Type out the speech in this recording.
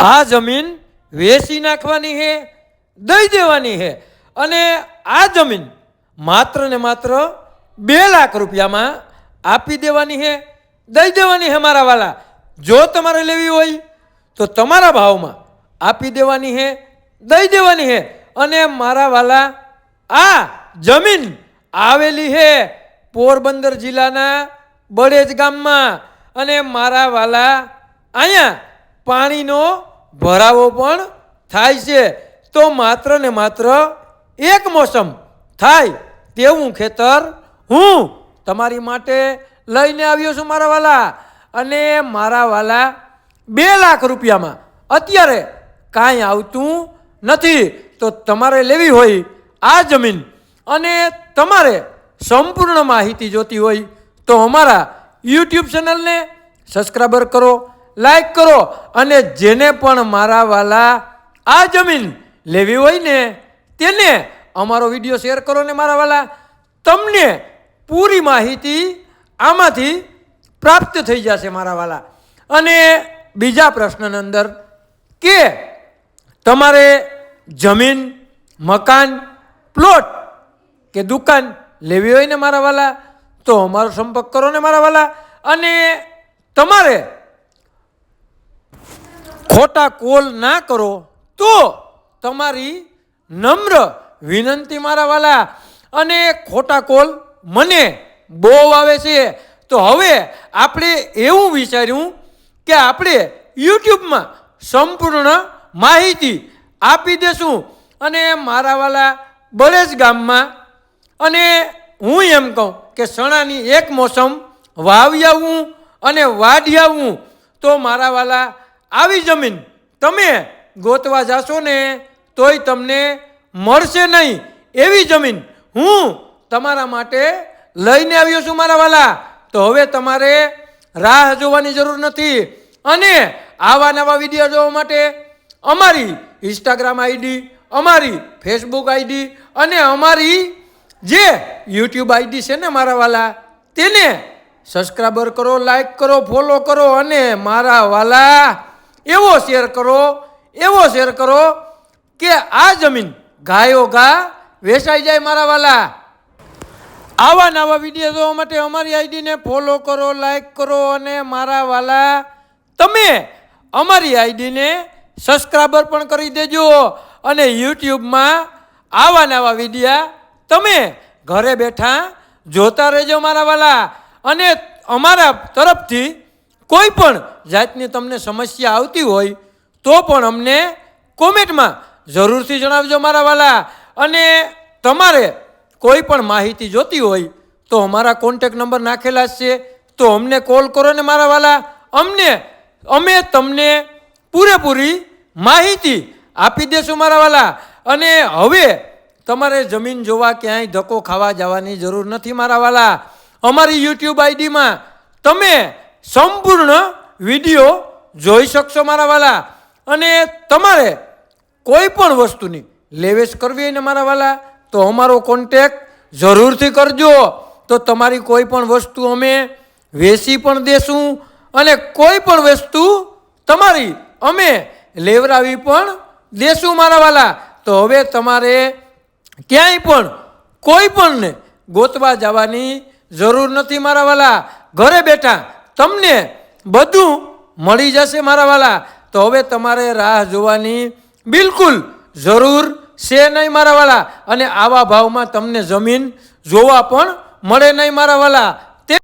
આ જમીન વેચી નાખવાની છે દઈ દેવાની છે અને આ જમીન માત્ર ને માત્ર બે લાખ રૂપિયામાં આપી દેવાની છે દઈ દેવાની છે મારા વાલા. જો તમારે લેવી હોય, તો તમારા ભાવમાં આપી દેવાની છે દઈ દેવાની છે અને મારા વાલા, આ જમીન આવેલી છે પોરબંદર જિલ્લાના બળેજ ગામમાં. અને મારા વાલા, અહીંયા પાણીનો ભરાવો પણ થાય છે. તો માત્ર ને માત્ર એક મોસમ થાય તેવું ખેતર હું તમારી માટે લઈને આવ્યો છું મારા વાલા. અને મારા વાલા બે લાખ રૂપિયામાં અત્યારે કાંઈ આવતું નથી. તો તમારે લેવી હોય આ જમીન અને તમારે સંપૂર્ણ માહિતી જોતી હોય તો અમારા યુટ્યુબ ચેનલને સબસ્ક્રાઈબર કરો. લાઈક કરો અને જેને પણ મારા વાલા આ જમીન લેવી હોય ને તેને અમારો વીડિયો શેર કરો ને મારા વાલા. તમને પૂરી માહિતી આમાંથી પ્રાપ્ત થઈ જશે મારા વાલા. અને બીજા પ્રશ્નની અંદર કે તમારે જમીન, મકાન, પ્લોટ કે દુકાન લેવી હોય ને મારા વાલા, તો અમારો સંપર્ક કરો ને મારા વાલા. અને તમારે ખોટા કોલ ના કરો, તો તમારી નમ્ર વિનંતી મારા વાલા. અને ખોટા કોલ મને બહુ આવે છે. તો હવે આપણે એવું વિચાર્યું કે આપણે યુટ્યુબમાં સંપૂર્ણ માહિતી આપી દેશું. અને મારા વાલા બળેજ ગામમાં, અને હું એમ કહું કે સણાની એક મોસમ વાવી આવું અને વાઢી આવું. તો મારા વાલા આવી જમીન. તમે ગોતવા જાશો ને તોય તમને મળશે નહીં એવી જમીન. હું તમારા માટે લઈને આવ્યો છું મારા વાલા. તો હવે તમારે રાહ જોવાની જરૂર નથી. અને આવા નવા વીડિયો જોવા માટે અમારી ઇન્સ્ટાગ્રામ આઈડી, અમારી ફેસબુક આઈડી અને અમારી જે યુટ્યુબ આઈડી છે ને મારા વાલા, તેને સબસ્ક્રાઈબર કરો લાઈક કરો ફોલો કરો અને મારા વાલા એવો શેર કરો, એવો શેર કરો કે આ જમીન ગાયો ગા વેચાઈ જાય મારા વાલા. આવા નવા વીડિયો જોવા માટે અમારી આઈડીને ફોલો કરો લાઈક કરો અને મારા વાલા, તમે અમારી આઈડીને સબસ્ક્રાઈબર પણ કરી દેજો અને યુટ્યુબમાં આવા નવા વિડીયા તમે ઘરે બેઠા જોતા રહેજો મારા વાલા. અને અમારા તરફથી કોઈ પણ જાતની તમને સમસ્યા આવતી હોય, તો પણ અમને કોમેન્ટમાં જરૂરથી જણાવજો મારા વાલા. અને તમારે કોઈ પણ માહિતી જોતી હોય, તો અમારા કોન્ટેક નંબર નાખેલા છે. તો અમને કોલ કરો ને મારા વાલા. અમને, અમે તમને પૂરેપૂરી માહિતી આપી દેશું મારા વાલા. અને હવે તમારે જમીન જોવા ક્યાંય ધક્કો ખાવા જવાની જરૂર નથી મારા વાલા. અમારી યુટ્યુબ આઈડીમાં તમે સંપૂર્ણ વીડિયો જોઈ શકશો મારા વાલા. અને તમારે કોઈ પણ વસ્તુની લેવેશ કરવી હોય ને મારા વાલા, તો અમારો કોન્ટેક જરૂરથી કરજો. તો તમારી કોઈ પણ વસ્તુ અમે વેચી પણ દેશું અને કોઈ પણ વસ્તુ તમારી અમે લેવરાવી પણ દેશું મારા વાલા. તો હવે તમારે ક્યાંય પણ કોઈ પણને ગોતવા જવાની જરૂર નથી મારા વાલા. ઘરે બેઠા તમને બધું મળી જશે મારા વાલા. તો હવે તમારે રાહ જોવાની બિલકુલ જરૂર છે નહીં મારા વાલા. અને આવા ભાવમાં તમને જમીન જોવા પણ મળે નહીં મારા વાલા.